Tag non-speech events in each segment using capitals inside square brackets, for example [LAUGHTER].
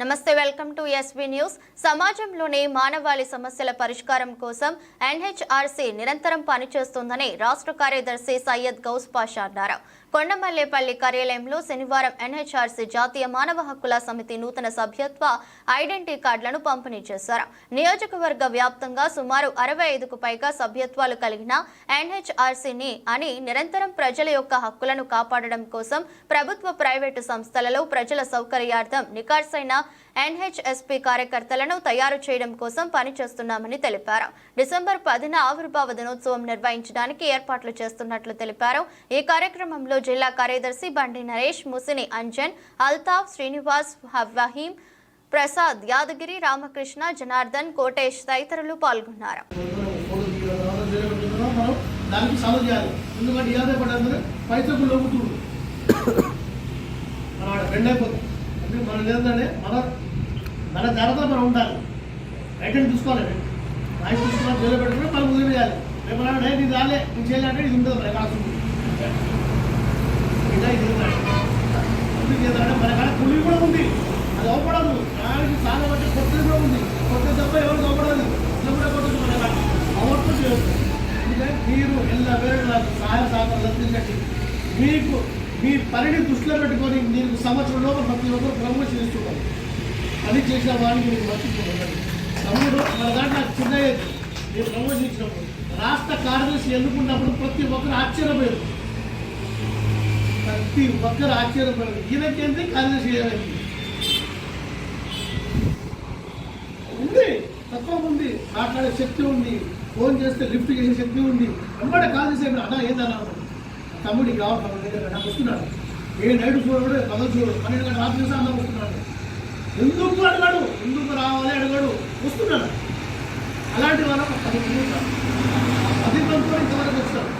నమస్తే welcome to SB news. సమాజంలోని మానవాళి సమస్యల పరిష్కారం కోసం ఎన్హెచ్ఆర్సీ నిరంతరం పనిచేస్తోందని రాష్ట్ర కార్యదర్శి సయ్యద్ గౌస్ పాషా అన్నారు. కొండమల్లేపల్లి కార్యాలయంలో శనివారం ఎన్హెచ్ఆర్సీ జాతీయ మానవ హక్కుల సమితి నూతన సభ్యత్వ ఐడెంటిటీ కార్డులను పంపిణీ చేశారు. నియోజకవర్గ వ్యాప్తంగా సుమారు అరవై ఐదుకు పైగా సభ్యత్వాలు కలిగిన ఎన్హెచ్ఆర్సీని అని నిరంతరం ప్రజల యొక్క హక్కులను కాపాడడం కోసం ప్రభుత్వ ప్రైవేటు సంస్థలలో ప్రజల సౌకర్యార్థం నికార్సైన ఎన్హెచ్ఎస్పీ కార్యకర్తలను తయారు చేయడం కోసం పనిచేస్తున్నామని తెలిపారు. డిసెంబర్ పదిన ఆవిర్భావ దినోత్సవం నిర్వహించడానికి ఏర్పాట్లు చేస్తున్నట్లు తెలిపారు. ఈ కార్యక్రమంలో జిల్లా కార్యదర్శి బండి నరేష్ ముసిని అంజన్ అల్తాఫ్ శ్రీనివాస్ వహీం ప్రసాద్ యాదగిరి రామకృష్ణ జనార్దన్ కోటేష్ తదితరులు పాల్గొన్నారు. దానికి సాల్వ్ చేయాలి. ఎందుకంటే ఇలాగే పడ్డారు పైసలు లోపుతుంది. [COUGHS] మన ఆడ బెండ్ అయిపోతుంది అంటే మనం ఏంటంటే మన మన ధరతో మనం ఉండాలి. ఐటెం చూసుకోవాలి. రైతు చూసుకోవాలి జైలు పెట్టుకుని మనం వదిలేయాలి రేపు నాడు ఇది రాలే ఇది చేయాలంటే ఇది ఉంటుంది మన కాసు ఇది ఉండాలి. మన కాడ పులి కూడా ఉంది. అది అవపడదు దానికి చాలా బట్టి కొత్తది కూడా ఉంది. కొత్త తప్ప ఎవరు అవపడదు ఇట్లా కూడా కొత్తది మన కాడ? అవట్టు చేయొచ్చు ఎందుకంటే మీరు ఎల్ల వేరు నాకు సహాయ సహకారాలు మీకు మీ పనిని దృష్టిలో పెట్టుకొని మీరు సంవత్సరంలో ప్రతి ఒక్కరు ప్రమోషన్ ఇస్తున్నారు పని చేసిన వాడిని మీరు మర్చిపోకండి. తమ్ముడు మన దాంట్లో చిన్న మీరు ప్రమోషన్ ఇచ్చినప్పుడు రాష్ట్ర కార్యదర్శి ఎన్నుకున్నప్పుడు ప్రతి ఒక్కరు ఆశ్చర్యపోయారు. ప్రతి ఒక్కరు ఆశ్చర్యపోయారు. ఈయనకేంటి కార్యదర్శి ఏమైంది? ఉంది. తక్కువ ఉంది. మాట్లాడే శక్తి ఉంది. ఫోన్ చేస్తే లిఫ్ట్ చేసే శక్తి ఉంది. వెంబడే కాల్ చేసే అన్నా ఏందన్నా? తమ్ముడు రావాలి మన దగ్గర నాకు వస్తున్నాడు. ఏ నైట్ చూడడు పగలు చూడడు పన్నెండు గంటల రాత్రి చేస్తే అన్న వస్తున్నాడు. ఎందుకు అడగాడు? ఎందుకు రావాలి అడగాడు? వస్తున్నాడు. అలాంటి వాళ్ళకు పది మంది పది మందితో ఇంతవరకు వస్తాడు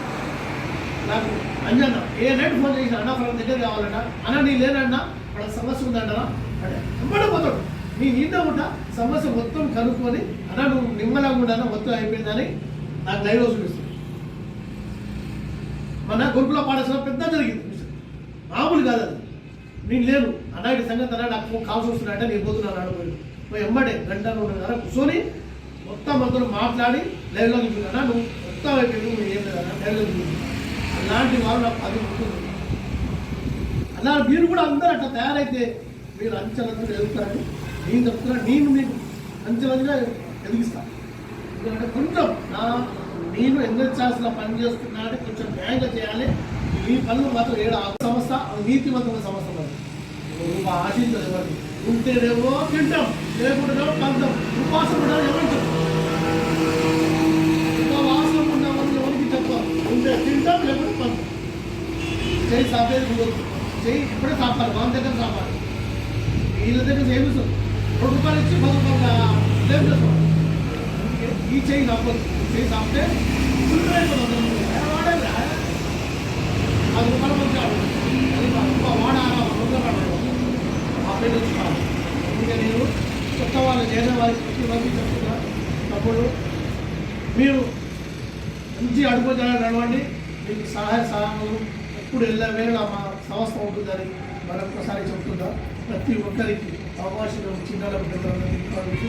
నాకు అంజన్న ఏ నైట్ ఫోన్ చేసిన అన్న వాళ్ళ దగ్గర కావాలన్నా అన్న నీ లేనన్నా వాళ్ళ సమస్య ఉందన్నా అంటే వెంబడే పోతాడు. నీ నీతో ఉంట సమస్య మొత్తం కనుక్కొని అన్న నువ్వు నిమ్మలాగా ఉండాలన్నా మొత్తం అయిపోయిందని నాకు లైవ్ చూపిస్తుంది. మన గురుకుల పాఠశాల పెద్ద జరిగింది. మామూలు కాదు అది. నేను లేను. అన్నాడు సంగతి అన్నాడు నాకు ఫోన్ కాల్స్ వస్తున్నాయంటే నేను పోతున్నాను అడుగు పోయి ఎమ్మడే గంట రెండున్నర కూర్చొని మొత్తం అందరూ మాట్లాడి లైవ్లో చూసుకున్నా నువ్వు మొత్తం అయిపోయింది నువ్వు ఏం లేదన్నా లైవ్లో చూసుకున్నా అలాంటి వారు నాకు పది ఉంటుంది అలా మీరు కూడా అందరూ అట్లా తయారైతే మీరు అంచెలంతా ఎదుగుతారని నేను చెప్తున్నా. నేను మీకు అంచెలంగా ఎదిగిస్తాను. ఎందుకంటే కొంచెం నేను నేను చేసిన పని చేస్తున్నాడు కొంచెం న్యాయంగా చేయాలి. ఈ పనులు మాత్రం ఏడు ఆ సంస్థ నీతివంతమైన సంస్థ మరి నువ్వు ఆశించదు ఎవరికి ఉంటేనేమో తింటాం లేకుంటేనేమో పంతాం. ఉపాసం ఉండాలి ఎవరికి ఉపవాసం ఉన్నామని ఎవరికి చెప్పాం? ఉంటే తింటాం లేకుంటే పంతాం. చేయి సాపేది కుదరదు చేయి ఇప్పుడే సాపాలి వాళ్ళ దగ్గర సాపాలి. వీళ్ళ దగ్గర ఏమి రెండు రూపాయలు ఇచ్చి పది రూపాయలు చేస్తాం ఈ చేయి నప్పదు చేయి సాపితే ఫుల్ అయిపోతుంది వాడాలి పది రూపాయలు మంచి అది వాడాలా వంద ఆ పేరు వచ్చుకోవాలి అందుకే నేను కొత్త వాళ్ళు చేసిన వారికి ప్రతి మంది చెప్తున్నా తప్పుడు మీరు మంచి అడుగుజాలను నడవండి. మీకు సహాయ సహాయాలు ఎప్పుడు వెళ్ళవేళ మా సంస్థ ఉంటుందని మరొకసారి చెప్తున్నా. ప్రతి ఒక్కరికి అవకాశం చిన్న పెద్దలందరికీ